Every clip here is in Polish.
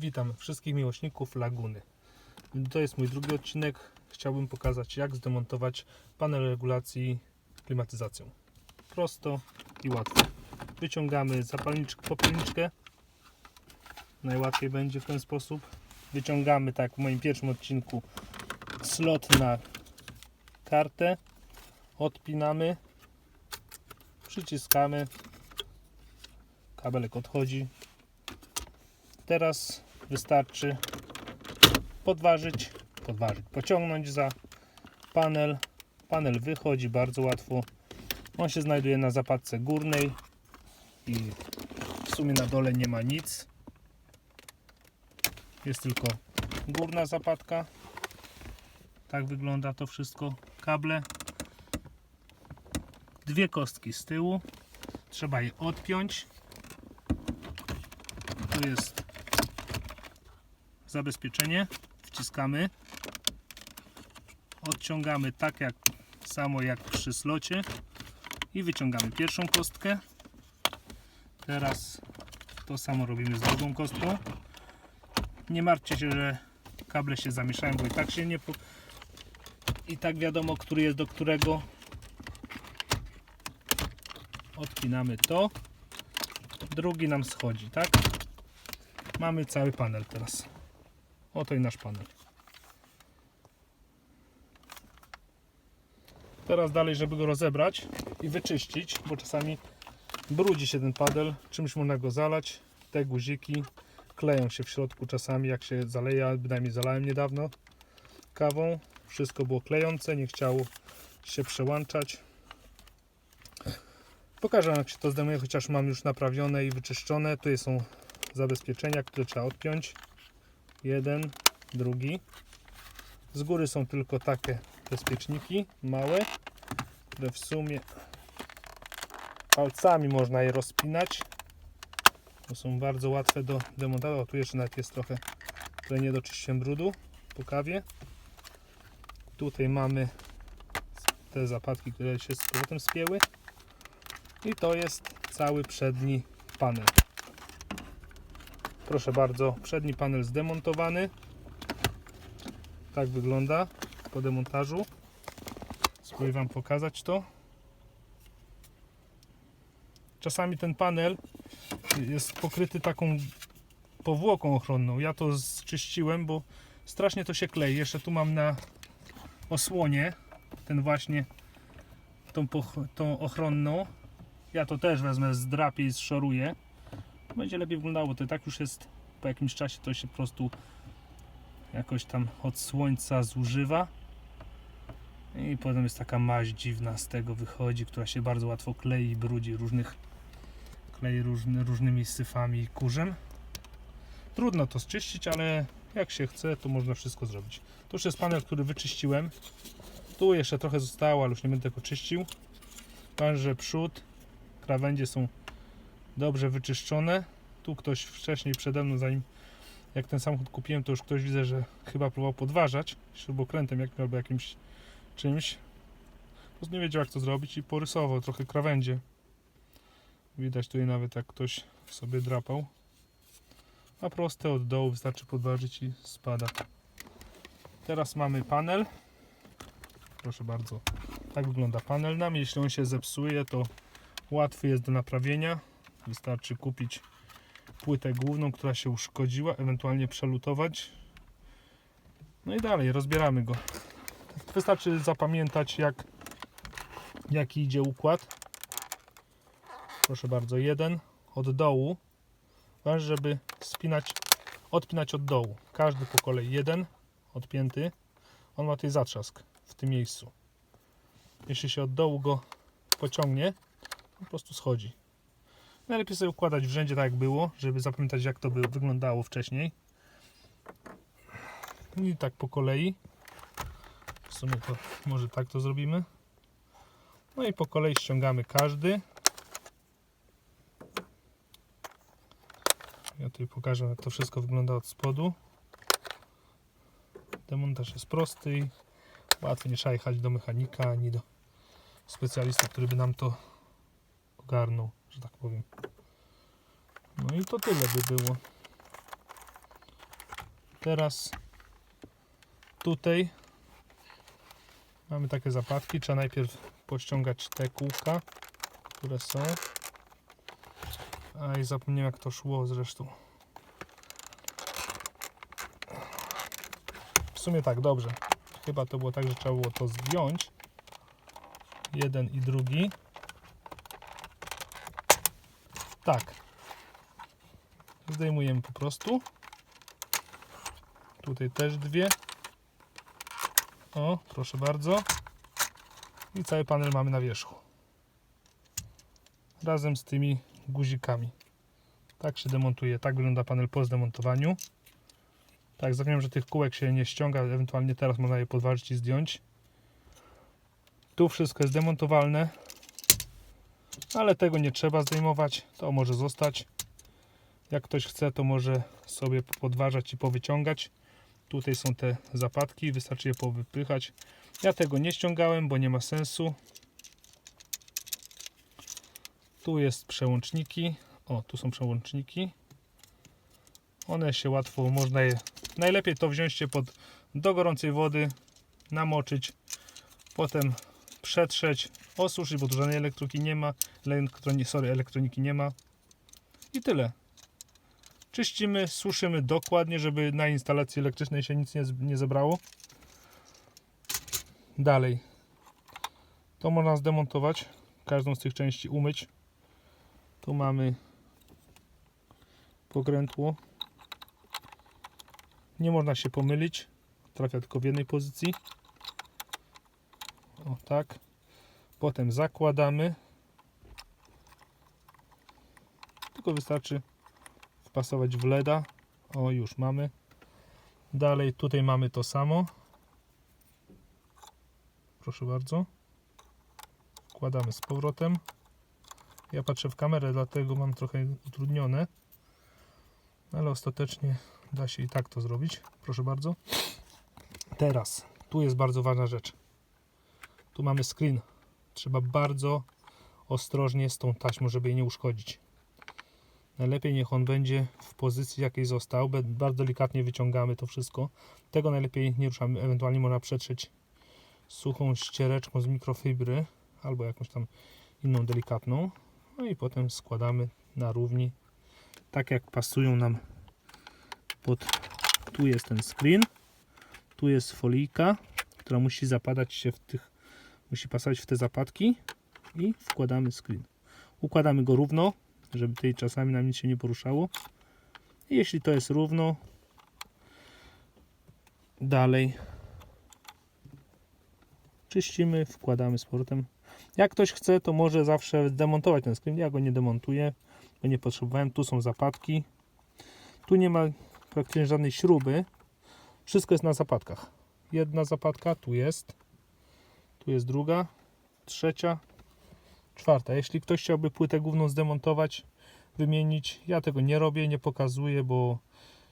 Witam wszystkich miłośników Laguny. To jest mój drugi odcinek. Chciałbym pokazać jak zdemontować panel regulacji klimatyzacją. Prosto i łatwo. Wyciągamy zapalniczkę, popielniczkę. Najłatwiej będzie w ten sposób. Wyciągamy, tak w moim pierwszym odcinku, slot na kartę. Odpinamy. Przyciskamy. Kabelek odchodzi. Teraz wystarczy podważyć, podważyć, pociągnąć za panel. Panel wychodzi bardzo łatwo. On się znajduje na zapadce górnej i w sumie na dole nie ma nic. Jest tylko górna zapadka. Tak wygląda to wszystko. Kable. Dwie kostki z tyłu. Trzeba je odpiąć. Tu jest zabezpieczenie. Wciskamy. Odciągamy tak jak samo jak przy slocie i wyciągamy pierwszą kostkę. Teraz to samo robimy z drugą kostką. Nie martwcie się, że kable się zamieszają, bo i tak się nie po... i tak wiadomo, który jest do którego. Odpinamy to. Drugi nam schodzi, tak? Mamy cały panel teraz. Oto i nasz panel. Teraz dalej, żeby go rozebrać i wyczyścić, bo czasami brudzi się ten panel, czymś można go zalać. Te guziki kleją się w środku czasami, jak się zaleje, bynajmniej zalałem niedawno kawą. Wszystko było klejące, nie chciało się przełączać. Pokażę jak się to zdejmuje, chociaż mam już naprawione i wyczyszczone. Tutaj są zabezpieczenia, które trzeba odpiąć. Jeden, drugi. Z góry są tylko takie bezpieczniki małe, które w sumie palcami można je rozpinać. Są bardzo łatwe do demontowania. O, tu jeszcze nawet jest trochę tutaj nie doczyściłem brudu po kawie. Tutaj mamy te zapadki, które się z powrotem spięły. I to jest cały przedni panel. Proszę bardzo, przedni panel zdemontowany. Tak wygląda po demontażu. Spróbuję Wam pokazać to. Czasami ten panel jest pokryty taką powłoką ochronną. Ja to zczyściłem, bo strasznie to się klei. Jeszcze tu mam na osłonie ten właśnie tą, tą ochronną. Ja to też wezmę, zdrapię i zszoruję. Będzie lepiej wyglądało. To i tak już jest po jakimś czasie to się po prostu jakoś tam od słońca zużywa. I potem jest taka maź dziwna z tego wychodzi, która się bardzo łatwo klei i brudzi różnych klei różny, różnymi syfami i kurzem. Trudno to zczyścić, ale jak się chce, to można wszystko zrobić. To już jest panel, który wyczyściłem. Tu jeszcze trochę zostało, ale już nie będę tego czyścił. Także przód, krawędzie są dobrze wyczyszczone. Tu ktoś wcześniej przede mną, zanim jak ten samochód kupiłem, to już ktoś widzę, że chyba próbował podważać śrubokrętem jak, albo jakimś czymś. Po prostu nie wiedział jak to zrobić i porysował trochę krawędzie. Widać tutaj nawet jak ktoś sobie drapał. A proste od dołu wystarczy podważyć i spada. Teraz mamy panel. Proszę bardzo. Tak wygląda panel nam. Jeśli on się zepsuje, to łatwy jest do naprawienia. Wystarczy kupić płytę główną, która się uszkodziła, ewentualnie przelutować. No i dalej, rozbieramy go. Wystarczy zapamiętać, jak, jaki idzie układ. Proszę bardzo, jeden od dołu. Ważne, żeby spinać, odpinać od dołu. Każdy po kolei jeden odpięty. On ma tutaj zatrzask w tym miejscu. Jeśli się od dołu go pociągnie, po prostu schodzi. Najlepiej sobie układać w rzędzie tak jak było, żeby zapamiętać jak to by wyglądało wcześniej. I tak po kolei. W sumie to może tak to zrobimy. No i po kolei ściągamy każdy. Ja tutaj pokażę jak to wszystko wygląda od spodu. Demontaż jest prosty i łatwy. Nie trzeba jechać do mechanika ani do specjalisty, który by nam to ogarnął, że tak powiem. No i to tyle by było. Teraz tutaj mamy takie zapadki. Trzeba najpierw pościągać te kółka, które są. A i zapomniałem jak to szło zresztą. W sumie tak, dobrze. Chyba to było tak, że trzeba było to zdjąć. Jeden i drugi. Tak. Zdejmujemy po prostu. Tutaj też dwie. O, proszę bardzo. I cały panel mamy na wierzchu. Razem z tymi guzikami. Tak się demontuje. Tak wygląda panel po zdemontowaniu. Tak, zapomniałem, że tych kółek się nie ściąga. Ewentualnie teraz można je podważyć i zdjąć. Tu wszystko jest demontowalne. Ale tego nie trzeba zdejmować. To może zostać. Jak ktoś chce, to może sobie podważać i powyciągać. Tutaj są te zapadki, wystarczy je powypychać. Ja tego nie ściągałem, bo nie ma sensu. Tu jest przełączniki. O, tu są przełączniki. One się łatwo, można je... Najlepiej to wziąć się pod, do gorącej wody, namoczyć, potem przetrzeć, osuszyć, bo tu żadnej elektroniki nie ma, elektroni, sorry, elektroniki nie ma. I tyle. Czyścimy, suszymy dokładnie, żeby na instalacji elektrycznej się nic nie, nie zebrało. Dalej. To można zdemontować. Każdą z tych części umyć. Tu mamy pokrętło. Nie można się pomylić. Trafia tylko w jednej pozycji. Tak. Potem zakładamy. Tylko wystarczy wpasować w LEDa. O, już mamy. Dalej tutaj mamy to samo. Proszę bardzo. Wkładamy z powrotem. Ja patrzę w kamerę, dlatego mam trochę utrudnione. Ale ostatecznie da się i tak to zrobić. Proszę bardzo. Teraz, tu jest bardzo ważna rzecz. Tu mamy screen. Trzeba bardzo ostrożnie z tą taśmą, żeby jej nie uszkodzić. Najlepiej niech on będzie w pozycji jakiej został. Bardzo delikatnie wyciągamy to wszystko. Tego najlepiej nie ruszamy. Ewentualnie można przetrzeć suchą ściereczką z mikrofibry albo jakąś tam inną delikatną. No i potem składamy na równi. Tak jak pasują nam pod... Tu jest ten screen. Tu jest folijka, która musi zapadać się w tych... Musi pasować w te zapadki. I wkładamy screen. Układamy go równo, żeby tutaj czasami nam nic się nie poruszało. I jeśli to jest równo, dalej czyścimy, wkładamy z powrotem. Jak ktoś chce, to może zawsze demontować ten screen. Ja go nie demontuję, bo nie potrzebowałem. Tu są zapadki. Tu nie ma praktycznie żadnej śruby. Wszystko jest na zapadkach. Jedna zapadka, tu jest. Tu jest druga, trzecia, czwarta. Jeśli ktoś chciałby płytę główną zdemontować, wymienić, ja tego nie robię, nie pokazuję, bo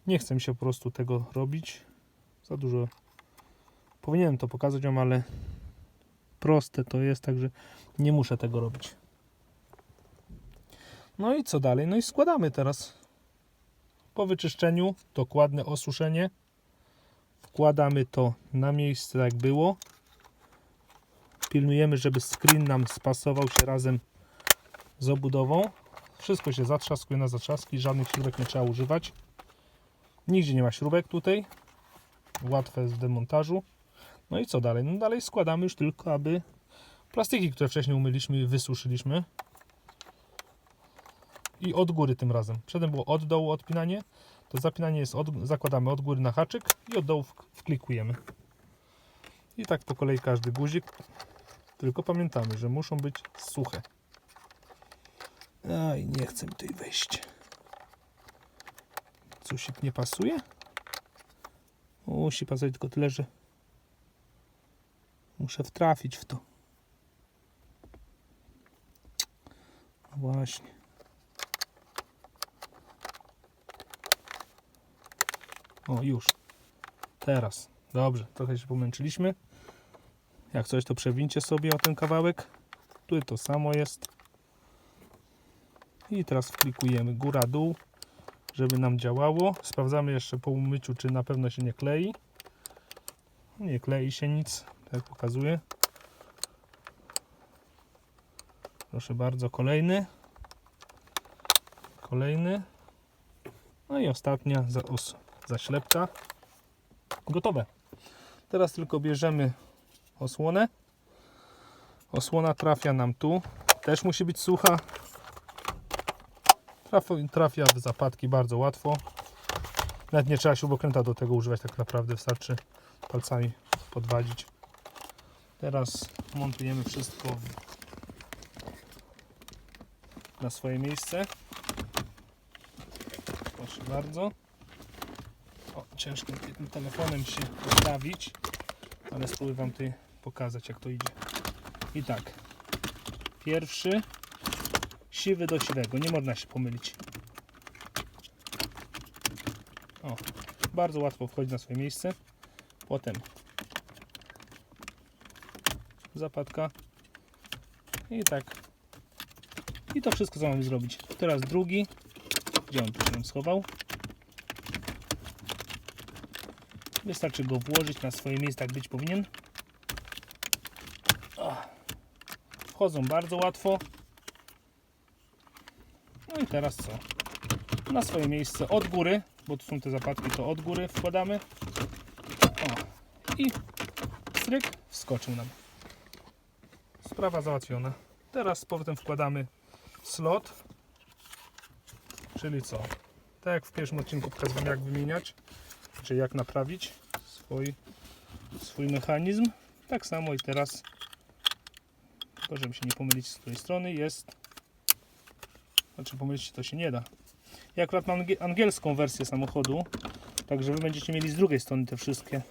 nie chcę się po prostu tego robić. Za dużo. Powinienem to pokazać wam, ale proste to jest, także nie muszę tego robić. No i co dalej? No i składamy teraz. Po wyczyszczeniu, dokładne osuszenie. Wkładamy to na miejsce, jak było. Pilnujemy, żeby screen nam spasował się razem z obudową. Wszystko się zatrzaskuje na zatrzaski, żadnych śrubek nie trzeba używać. Nigdzie nie ma śrubek tutaj. Łatwe jest w demontażu. No i co dalej? No dalej składamy już tylko, aby plastiki, które wcześniej umyliśmy wysuszyliśmy. I od góry tym razem. Przedtem było od dołu odpinanie, to zapinanie jest od, zakładamy od góry na haczyk i od dołu wk- wklikujemy. I tak po kolei każdy guzik. Tylko pamiętamy, że muszą być suche. Aj, nie chcę mi tutaj wejść. Coś nie pasuje? Musi pasować tylko tyle, że muszę wtrafić w to. No właśnie. O, już. Teraz. Dobrze, trochę się pomęczyliśmy. Jak coś, to przewincie sobie o ten kawałek. Tu to samo jest. I teraz wklikujemy góra-dół, żeby nam działało. Sprawdzamy jeszcze po umyciu, czy na pewno się nie klei. Nie klei się nic, tak pokazuje. Proszę bardzo, kolejny. Kolejny. No i ostatnia za, os, zaślepka. Gotowe. Teraz tylko bierzemy osłonę. Osłona trafia nam tu. Też musi być sucha. Trafia, w zapadki bardzo łatwo. Nawet nie trzeba śrubokręta do tego używać, tak naprawdę wystarczy palcami podwadzić. Teraz montujemy wszystko na swoje miejsce. Proszę bardzo. O, ciężko tym telefonem się ustawić, ale spróbuję Wam tutaj pokazać jak to idzie. I tak, pierwszy siwy do siwego, nie można się pomylić. O, bardzo łatwo wchodzi na swoje miejsce. Potem zapadka i tak. I to wszystko co mamy zrobić. Teraz drugi. Gdzie on tu się schował? Wystarczy go włożyć na swoje miejsce, jak być powinien. O. Wchodzą bardzo łatwo. No i teraz co? Na swoje miejsce od góry, bo tu są te zapadki, to od góry wkładamy. O. I stryk wskoczył nam. Sprawa załatwiona. Teraz z powrotem wkładamy slot. Czyli co? Tak jak w pierwszym odcinku pokazałem jak wymieniać, czy jak naprawić swój, swój mechanizm. Tak samo i teraz, tylko żeby się nie pomylić z której strony, jest. Znaczy pomylić się to się nie da. Ja akurat mam angie- angielską wersję samochodu, także wy będziecie mieli z drugiej strony te wszystkie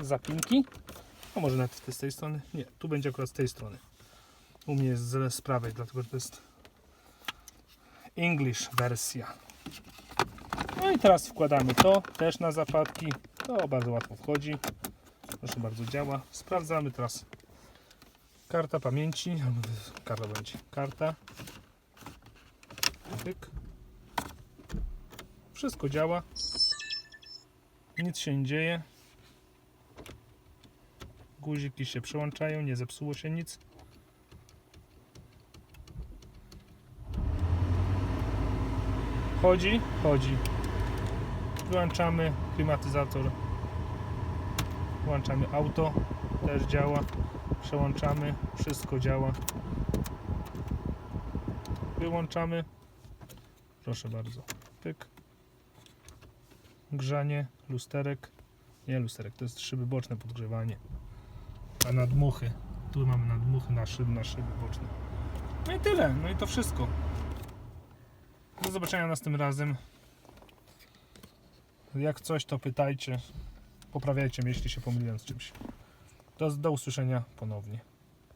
zapinki. A może nawet z tej strony? Nie, tu będzie akurat z tej strony. U mnie jest z prawej, dlatego że to jest English wersja. No i teraz wkładamy to też na zapadki. To bardzo łatwo wchodzi. Proszę bardzo, działa. Sprawdzamy teraz. Karta pamięci. Karta będzie. Karta. Pyk. Wszystko działa. Nic się nie dzieje. Guziki się przełączają, nie zepsuło się nic. Chodzi? Chodzi. Wyłączamy klimatyzator. Włączamy auto. Też działa. Przełączamy. Wszystko działa. Wyłączamy. Proszę bardzo. Pyk. Grzanie. Lusterek. Nie lusterek, to jest szyby boczne podgrzewanie. A nadmuchy. Tu mamy nadmuchy na szyby, na szyby boczne. No i tyle. No i to wszystko. Do zobaczenia następnym razem. Jak coś, to pytajcie. Poprawiajcie mnie, jeśli się pomyliłem z czymś. Do, do usłyszenia ponownie.